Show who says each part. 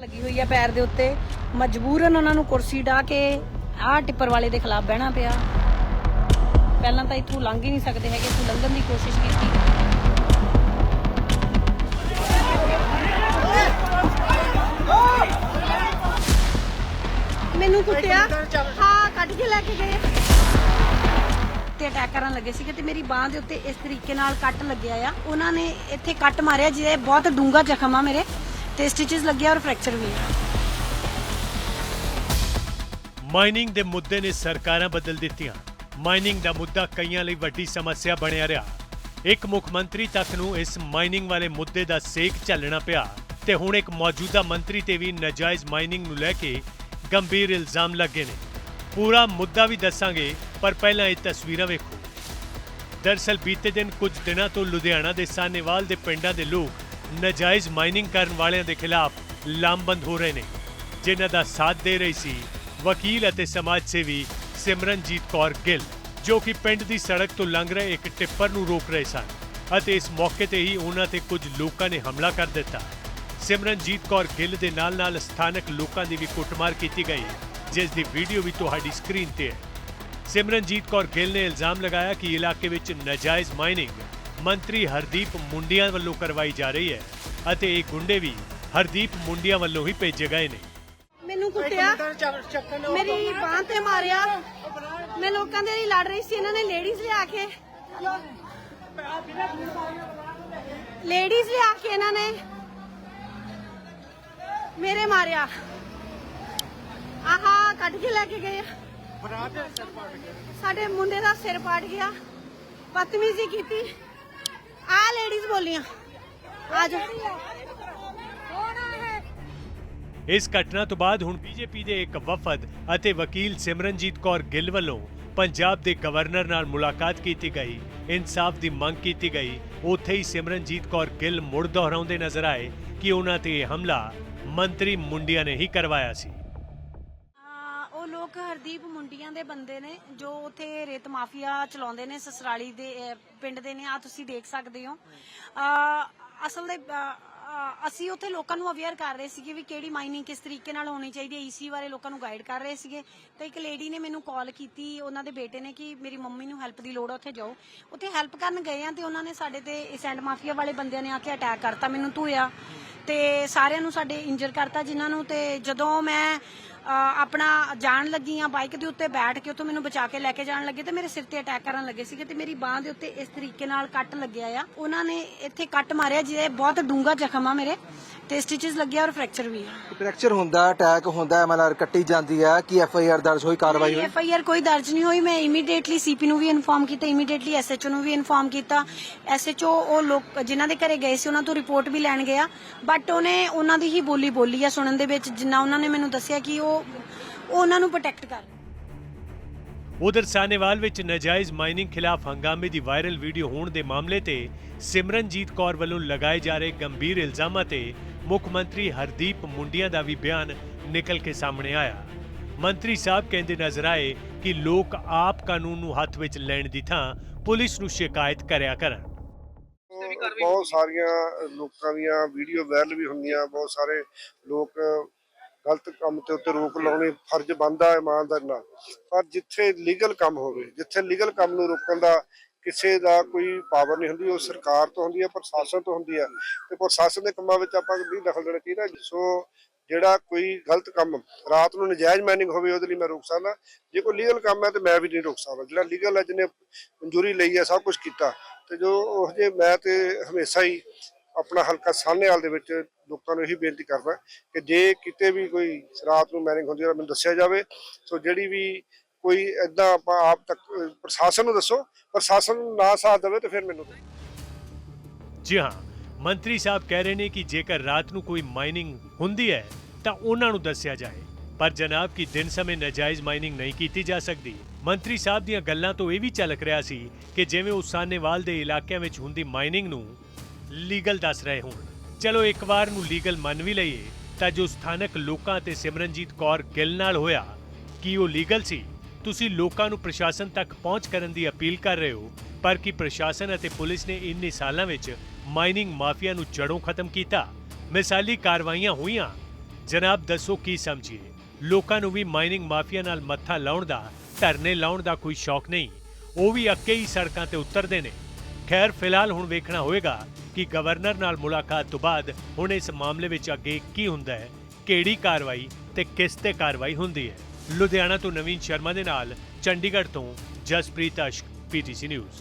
Speaker 1: ਲੱਗੀ ਹੋਈ ਹੈ ਪੈਰ ਦੇ ਉੱਤੇ। ਮਜਬੂਰਨ ਉਹਨਾਂ ਨੂੰ ਕੁਰਸੀ ਢਾ ਕੇ ਆਹ ਟਿੱਪਰ ਵਾਲੇ ਦੇ ਖਿਲਾਫ ਬਹਿਣਾ ਪਿਆ। ਪਹਿਲਾਂ ਤਾਂ ਇੱਥੋਂ ਲੰਘ ਹੀ ਨਹੀਂ ਸਕਦੇ ਹੈਗੇ, ਇੱਥੋਂ ਲੰਘਣ ਦੀ ਕੋਸ਼ਿਸ਼ ਕੀਤੀ। ਮੈਨੂੰ ਕੁੱਟਿਆ। ਹਾਂ, ਕੱਢ ਕੇ ਲੈ ਕੇ ਗਏ। ਤੇ ਅਟੈਕ ਕਰਨ ਲੱਗੇ ਸੀਗੇ ਤੇ ਮੇਰੀ ਬਾਹ ਦੇ ਉੱਤੇ ਇਸ ਤਰੀਕੇ ਨਾਲ ਕੱਟ ਲੱਗਿਆ ਆ। ਉਹਨਾਂ ਨੇ ਇੱਥੇ ਕੱਟ ਮਾਰਿਆ ਜਿਹਦੇ ਬਹੁਤ ਡੂੰਘਾ ਜ਼ਖਮ ਆ ਮੇਰੇ। ਤੇ ਸਟਿਚਸ ਲੱਗਿਆ ਔਰ ਫ੍ਰੈਕਚਰ ਵੀ ਆ।
Speaker 2: ਮਾਈਨਿੰਗ ਦੇ ਮੁੱਦੇ ਨੇ ਸਰਕਾਰਾਂ ਬਦਲ ਦਿੱਤੀਆਂ। ਮਾਈਨਿੰਗ ਦਾ ਮੁੱਦਾ ਕਈਆਂ ਲਈ ਵੱਡੀ ਸਮੱਸਿਆ ਬਣਿਆ ਰਿਹਾ। ਇੱਕ ਮੁੱਖ ਮੰਤਰੀ ਤੱਕ ਨੂੰ ਇਸ ਮਾਈਨਿੰਗ ਵਾਲੇ ਮੁੱਦੇ ਦਾ ਸੇਕ ਝੱਲਣਾ ਪਿਆ ਤੇ ਹੁਣ ਇੱਕ ਮੌਜੂਦਾ ਮੰਤਰੀ ਤੇ ਵੀ ਨਜਾਇਜ਼ ਮਾਈਨਿੰਗ ਨੂੰ ਲੈ ਕੇ ਗੰਭੀਰ ਇਲਜ਼ਾਮ ਲੱਗੇ ਨੇ। ਪੂਰਾ ਮੁੱਦਾ ਵੀ ਦੱਸਾਂਗੇ, ਪਰ ਪਹਿਲਾਂ ਇਹ ਤਸਵੀਰਾਂ ਵੇਖੋ। ਦਰਸਲ ਬੀਤੇ ਦਿਨ ਕੁਝ ਦਿਨਾਂ ਤੋਂ ਲੁਧਿਆਣਾ ਦੇ ਸਾਨੇਵਾਲ ਦੇ ਪਿੰਡਾਂ ਦੇ ਲੋਕ ਨਾਜਾਇਜ਼ ਮਾਈਨਿੰਗ ਕਰਨ ਵਾਲਿਆਂ ਦੇ ਖਿਲਾਫ ਲਾਮਬੰਦ ਹੋ ਰਹੇ ਨੇ। ਜਿਨ੍ਹਾਂ ਦਾ ਸਾਥ ਦੇ ਰਹੀ ਸੀ ਵਕੀਲ ਅਤੇ ਸਮਾਜ ਸੇਵੀ ਸਿਮਰਨਜੀਤ ਕੌਰ ਗਿੱਲ, ਜੋ ਕਿ ਪਿੰਡ ਦੀ ਸੜਕ ਤੋਂ ਲੰਘ ਰਹੇ ਇੱਕ ਟਿੱਪਰ ਨੂੰ ਰੋਕ ਰਹੇ ਸਨ ਅਤੇ ਇਸ ਮੌਕੇ ਤੇ ਹੀ ਉਹਨਾਂ ਤੇ ਕੁਝ ਲੋਕਾਂ ਨੇ ਹਮਲਾ ਕਰ ਦਿੱਤਾ। ਸਿਮਰਨਜੀਤ ਕੌਰ ਗਿੱਲ ਦੇ ਨਾਲ-ਨਾਲ ਸਥਾਨਕ ਲੋਕਾਂ ਦੀ ਵੀ ਕੁੱਟਮਾਰ ਕੀਤੀ ਗਈ, ਜਿਸ ਦੀ ਵੀਡੀਓ ਵੀ ਤੁਹਾਡੀ ਸਕਰੀਨ ਤੇ ਹੈ। ਸਿਮਰਨਜੀਤ ਕੌਰ ਗਿੱਲ ਨੇ ਇਲਜ਼ਾਮ ਲਗਾਇਆ ਕਿ ਇਲਾਕੇ ਵਿੱਚ ਨਾਜਾਇਜ਼ ਮਾਈਨਿੰਗ ਮੰਤਰੀ ਹਰਦੀਪ ਮੁੰਡੀਆਂ ਵੱਲੋਂ ਕਰਵਾਈ ਜਾ ਰਹੀ ਹੈ ਅਤੇ ਇਹ ਗੁੰਡੇ ਵੀ ਹਰਦੀਪ ਮੁੰਡੀਆਂ ਵੱਲੋਂ ਹੀ ਭੇਜੇ ਗਏ ਨੇ।
Speaker 1: ਮੈਨੂੰ ਕੁੱਟਿਆ। ਮੇਰੀ ਬਾਹ ਤੇ ਮਾਰਿਆ। ਮੈਂ ਲੋਕਾਂ ਦੇ ਲਈ ਲੜ ਰਹੀ ਸੀ ਇਹਨਾਂ ਨੇ ਲੇਡੀਜ਼ ਲਿਆ ਕੇ। ਲੇਡੀਜ਼ ਲਿਆ ਕੇ ਇਹਨਾਂ ਨੇ। ਮੇਰੇ ਮਾਰਿਆ। ਆਹਾ ਕੱਢ ਕੇ ਲੈ ਕੇ ਗਏ। ਸਾਡੇ ਮੁੰਡੇ ਦਾ ਸਿਰ ਪਾੜ ਗਿਆ। ਬਦਤਮੀਜ਼ੀ ਕੀਤੀ। ਆ ਲੇਡੀਜ਼ ਬੋਲੀਆਂ। ਆ ਜਾ
Speaker 2: ਇਸ ਘਟਨਾ ਤੋਂ ਬਾਅਦ ਹੁਣ ਬੀਜੇਪੀ ਦੇ ਇੱਕ ਵਫਦ ਅਤੇ ਵਕੀਲ ਸਿਮਰਨਜੀਤ ਕੌਰ ਗਿੱਲ ਵੱਲੋਂ ਪੰਜਾਬ ਦੇ ਗਵਰਨਰ ਨਾਲ ਮੁਲਾਕਾਤ ਕੀਤੀ ਗਈ। ਇਨਸਾਫ ਦੀ ਮੰਗ ਕੀਤੀ ਗਈ। ਉੱਥੇ ਹੀ ਸਿਮਰਨਜੀਤ ਕੌਰ ਗਿੱਲ ਮੁੜ ਦੁਹਰਾਉਂਦੇ ਨਜ਼ਰ ਆਏ ਕਿ ਉਹਨਾਂ ਤੇ ਇਹ ਹਮਲਾ ਮੰਤਰੀ ਮੁੰਡਿਆਂ ਨੇ ਹੀ ਕਰਵਾਇਆ ਸੀ।
Speaker 1: ਲੋਕ ਹਰਦੀਪ ਮੁੰਡੀਆਂ ਦੇ ਬੰਦੇ ਨੇ ਜੋ ਉਥੇ ਰੇਤ ਮਾਫੀਆ ਚਲਾਉਂਦੇ ਨੇ ਸਸਰਾਲੀ ਦੇ ਅਹ, ਪਿੰਡ ਦੇ ਨੇ ਆ ਤੁਸੀਂ ਦੇਖ ਸਕਦੇ ਹੋ। ਆ, ਅਸਲ ਦੇ ਅ, ਅ, ਅਸੀਂ ਉਥੇ ਲੋਕਾਂ ਨੂੰ ਅਵੇਅਰ ਕਰ ਰਹੇ ਸੀਗੇ ਵੀ ਕਿਹੜੀ ਮਾਈਨਿੰਗ ਕਿਸ ਤਰੀਕੇ ਨਾਲ ਹੋਣੀ ਚਾਹੀਦੀ ਹੈ। ਈਸੀ ਬਾਰੇ ਲੋਕਾਂ ਨੂੰ ਗਾਈਡ ਕਰ ਰਹੇ ਸੀਗੇ। ਤੇ ਇੱਕ ਲੇਡੀ ਨੇ ਮੈਨੂੰ ਕਾਲ ਕੀਤੀ ਉਹਨਾਂ ਦੇ ਬੇਟੇ ਨੇ ਕਿ ਮੇਰੀ ਮੰਮੀ ਨੂੰ ਹੈਲਪ ਦੀ ਲੋੜ ਆ ਉੱਥੇ ਜਾਓ। ਉੱਥੇ ਹੈਲਪ ਕਰਨ ਗਏ ਆ ਤੇ ਉਹਨਾਂ ਨੇ ਸਾਡੇ ਤੇ ਸੈਂਡ ਮਾਫੀਆ ਵਾਲੇ ਬੰਦਿਆਂ ਨੇ ਆ ਕੇ ਅਟੈਕ ਕਰਤਾ। ਮੈਨੂੰ ਧੋਇਆ। ਤੇ ਸਾਰਿਆਂ ਨੂੰ ਸਾਡੇ ਇੰਜਰ ਕਰਤਾ ਜਿਨ੍ਹਾਂ ਨੂੰ ਤੇ ਜਦੋਂ ਮੈਂ ਆਪਣਾ ਜਾਣ ਲੱਗੀ ਆ ਬਾਈਕ ਦੇ ਉੱਤੇ ਬੈਠ ਕੇ ਉੱਥੋਂ ਮੈਨੂੰ ਬਚਾ ਕੇ ਲੈ ਕੇ ਜਾਣ ਲੱਗੇ ਤੇ ਮੇਰੇ ਸਿਰ ਤੇ ਅਟੈਕ ਕਰਨ ਲੱਗੇ ਸੀਗੇ ਤੇ ਮੇਰੀ ਬਾਹ ਦੇ ਉੱਤੇ ਇਸ ਤਰੀਕੇ ਨਾਲ ਕੱਟ ਲੱਗਿਆ ਆ। ਉਹਨਾਂ ਨੇ ਇੱਥੇ ਕੱਟ ਮਾਰਿਆ ਜਿਹਦੇ ਬਹੁਤ ਡੂੰਘਾ ਜ਼ਖਮ ਆ ਮੇਰੇ ਤੇ ਸਟਿਚਸ ਲੱਗਿਆ ਔਰ ਫ੍ਰੈਕਚਰ ਵੀ ਆ।
Speaker 3: ਫ੍ਰੈਕਚਰ ਹੁੰਦਾ ਅਟੈਕ ਹੁੰਦਾ ਐਮਐਲਆਰ ਕੱਟੀ ਜਾਂਦੀ ਹੈ ਕੀ ਐਫ ਆਈ ਆਰ ਦਰਜ ਹੋਈ ਕਾਰਵਾਈ ਹੋਈ?
Speaker 1: ਐਫ ਆਈ ਆਰ ਕੋਈ ਦਰਜ ਨਹੀਂ ਹੋਈ। ਮੈਂ ਇਮੀਡੀਏਟਲੀ ਸੀਪੀ ਨੂੰ ਵੀ ਇਨਫਾਰਮ ਕੀਤਾ ਇਮੀਡੀਏਟਲੀ ਐਸਐਚਓ ਨੂੰ ਵੀ ਇਨਫਾਰਮ ਕੀਤਾ। ਐਸਐਚਓ ਉਹ ਲੋਕ ਜਿਨ੍ਹਾਂ ਦੇ ਘਰੇ ਗਏ ਸੀ ਉਹਨਾਂ ਤੋਂ ਰਿਪੋਰਟ ਵੀ ਲੈਣ ਗਿਆ। ਬਟ ਉਹਨੇ ਉਹਨਾਂ ਦੀ ਹੀ ਬੋਲੀ ਬੋਲੀ ਆ ਸੁਣਨ ਦੇ ਵਿੱਚ, ਜਿੰਨਾ ਉਹਨਾਂ ਨੇ ਮੈਨੂੰ ਦੱਸਿਆ ਕਿ ਉਹ ਉਹ ਉਹਨਾਂ ਨੂੰ ਪ੍ਰੋਟੈਕਟ ਕਰ
Speaker 2: ਉਧਰ ਸਾਨੇਵਾਲ ਵਿੱਚ ਨਾਜਾਇਜ਼ ਮਾਈਨਿੰਗ ਖਿਲਾਫ ਹੰਗਾਮੇ ਦੀ ਵਾਇਰਲ ਵੀਡੀਓ ਹੋਣ ਦੇ ਮਾਮਲੇ ਤੇ ਸਿਮਰਨਜੀਤ ਕੌਰ ਵੱਲੋਂ ਲਗਾਏ ਜਾ ਰਹੇ ਗੰਭੀਰ ਇਲਜ਼ਾਮਾਂ ਤੇ ਮੁੱਖ ਮੰਤਰੀ ਹਰਦੀਪ ਮੁੰਡੀਆਂ ਦਾ ਵੀ ਬਿਆਨ ਨਿਕਲ ਕੇ ਸਾਹਮਣੇ ਆਇਆ। ਮੰਤਰੀ ਸਾਹਿਬ ਕਹਿੰਦੇ ਨਜ਼ਰ ਆਏ ਕਿ ਲੋਕ ਆਪ ਕਾਨੂੰਨ ਨੂੰ ਹੱਥ ਵਿੱਚ ਲੈਣ ਦੀ ਥਾਂ ਪੁਲਿਸ ਨੂੰ ਸ਼ਿਕਾਇਤ ਕਰਿਆ ਕਰਨ।
Speaker 4: ਬਹੁਤ ਸਾਰੀਆਂ ਲੋਕਾਂ ਦੀਆਂ ਵੀਡੀਓ ਵਾਇਰਲ ਵੀ ਹੁੰਦੀਆਂ, ਬਹੁਤ ਸਾਰੇ ਲੋਕ ਗਲਤ ਕੰਮ ਤੇ ਉੱਤੇ ਰੋਕ ਲਾਉਣੀ, ਫਰਜ਼ ਬਣਦਾ ਹੈ ਇਮਾਨਦਾਰ ਨਾਲ। ਪਰ ਜਿੱਥੇ ਲੀਗਲ ਕੰਮ ਹੋਵੇ, ਜਿੱਥੇ ਲੀਗਲ ਕੰਮ ਨੂੰ ਰੋਕਣ ਦਾ ਕਿਸੇ ਦਾ ਕੋਈ ਪਾਵਰ ਨਹੀਂ ਹੁੰਦੀ, ਉਹ ਸਰਕਾਰ ਤੋਂ ਹੁੰਦੀ ਹੈ, ਪ੍ਰਸ਼ਾਸਨ ਤੋਂ ਹੁੰਦੀ ਹੈ। ਤੇ ਪ੍ਰਸ਼ਾਸਨ ਦੇ ਕੰਮਾਂ ਵਿੱਚ ਆਪਾਂ ਨਹੀਂ ਦਖਲ ਦੇਣਾ ਚਾਹੀਦਾ ਸੋ ਜਿਹੜਾ ਕੋਈ ਗਲਤ ਕੰਮ ਰਾਤ ਨੂੰ ਨਜਾਇਜ਼ ਮਾਈਨਿੰਗ ਹੋਵੇ, ਉਹਦੇ ਲਈ ਮੈਂ ਰੋਕ ਸਕਦਾ। ਜੇ ਕੋਈ ਲੀਗਲ ਕੰਮ ਹੈ ਤੇ ਮੈਂ ਵੀ ਨਹੀਂ ਰੋਕ ਸਕਦਾ। ਜਿਹੜਾ ਲੀਗਲ ਹੈ, ਜਿਹਨੇ ਮਨਜ਼ੂਰੀ ਲਈ ਹੈ, ਸਭ ਕੁਝ ਕੀਤਾ। ਤੇ ਜੋ ਉਹ ਜੇ ਮੈਂ ਤੇ ਹਮੇਸ਼ਾ ਹੀ ਆਪਣਾ ਹਲਕਾ ਸਾਹਨੇਵਾਲ ਦੇ ਵਿੱਚ ਲੋਕਾਂ ਨੂੰ ਇਹੀ ਬੇਨਤੀ ਕਰਦਾ ਕਿ ਜੇ ਕਿਤੇ ਵੀ ਕੋਈ ਰਾਤ ਨੂੰ ਮੈਨਿੰਗ ਹੁੰਦੀ ਹੈ ਮੈਨੂੰ ਦੱਸਿਆ ਜਾਵੇ। ਸੋ ਜਿਹੜੀ ਵੀ ਕੋਈ ਐਦਾਂ ਆਪਾਂ ਆਪ ਤੱਕ, ਪ੍ਰਸ਼ਾਸਨ ਨੂੰ ਦੱਸੋ, ਪ੍ਰਸ਼ਾਸਨ ਨੂੰ ਨਾ ਸਾਥ ਦੇਵੇ ਤੇ ਫਿਰ ਮੈਨੂੰ
Speaker 2: ਜੀ ਹਾਂ, ਮੰਤਰੀ ਸਾਹਿਬ ਕਹਿ ਰਹੇ ਨੇ ਕਿ ਜੇਕਰ ਰਾਤ ਨੂੰ ਕੋਈ ਮਾਈਨਿੰਗ ਹੁੰਦੀ ਹੈ, ਤਾਂ ਉਹਨਾਂ ਨੂੰ ਦੱਸਿਆ ਜਾਏ। ਪਰ ਜਨਾਬ, ਕਿ ਦਿਨ ਸਮੇਂ ਨਜਾਇਜ਼ ਮਾਈਨਿੰਗ ਨਹੀਂ ਕੀਤੀ ਜਾ ਸਕਦੀ। ਮੰਤਰੀ ਸਾਹਿਬ ਦੀਆਂ ਗੱਲਾਂ ਤੋਂ ਇਹ ਵੀ ਝਲਕ ਰਿਹਾ ਸੀ ਕਿ ਜਿਵੇਂ ਉਹ ਸਾਨੇਵਾਲ ਦੇ ਇਲਾਕਿਆਂ ਵਿੱਚ ਹੁੰਦੀ ਮਾਈਨਿੰਗ ਨੂੰ ਲੀਗਲ ਦੱਸ ਰਹੇ ਹੋਣ। ਚਲੋ, ਇੱਕ ਵਾਰ ਨੂੰ ਲੀਗਲ ਮੰਨ ਵੀ ਲਈਏ, ਤਾਂ ਜੋ ਸਥਾਨਕ ਲੋਕਾਂ ਤੇ ਸਿਮਰਨਜੀਤ ਕੌਰ ਗਿੱਲ ਨਾਲ ਹੋਇਆ, ਕੀ ਉਹ ਲੀਗਲ ਸੀ? ਤੁਸੀਂ ਲੋਕਾਂ ਨੂੰ ਪ੍ਰਸ਼ਾਸਨ ਤੱਕ ਪਹੁੰਚ ਕਰਨ ਦੀ ਅਪੀਲ ਕਰ ਰਹੇ ਹੋ, ਪਰ ਕੀ ਪ੍ਰਸ਼ਾਸਨ ਅਤੇ ਪੁਲਿਸ ਨੇ ਇੰਨੇ ਸਾਲਾਂ ਵਿੱਚ ਮਾਈਨਿੰਗ ਮਾਫੀਆ ਨੂੰ ਜੜੋਂ ਖਤਮ ਕੀਤਾ? ਮਿਸਾਲੀ ਕਾਰਵਾਈਆਂ ਹੋਈਆਂ। ਜਨਾਬ ਦੱਸੋ ਕੀ ਸਮਝੀਏ। ਲੋਕਾਂ ਨੂੰ ਵੀ ਮਾਈਨਿੰਗ ਮਾਫੀਆ ਨਾਲ ਮੱਥਾ ਲਾਉਣ ਦਾ, ਧਰਨੇ ਲਾਉਣ ਦਾ ਕੋਈ ਸ਼ੌਕ ਨਹੀਂ। ਉਹ ਵੀ ਅੱਕੇ ਹੀ ਸੜਕਾਂ ਤੇ ਉਤਰਦੇ ਨੇ। ਖੈਰ, ਫਿਲਹਾਲ ਹੁਣ ਵੇਖਣਾ ਹੋਵੇਗਾ ਕਿ ਗਵਰਨਰ ਨਾਲ ਮੁਲਾਕਾਤ ਤੋਂ ਬਾਅਦ ਹੁਣ ਇਸ ਮਾਮਲੇ ਵਿੱਚ ਅੱਗੇ ਕੀ ਹੁੰਦਾ ਹੈ, ਕਿਹੜੀ ਕਾਰਵਾਈ ਤੇ ਕਿਸ ਤੇ ਕਾਰਵਾਈ ਹੁੰਦੀ ਹੈ। ਲੁਧਿਆਣਾ ਤੋਂ ਨਵੀਨ ਸ਼ਰਮਾ ਦੇ ਨਾਲ ਚੰਡੀਗੜ੍ਹ ਤੋਂ ਜਸਪ੍ਰੀਤ ਅਸ਼ਕ, ਪੀਟੀਸੀ ਨਿਊਜ਼।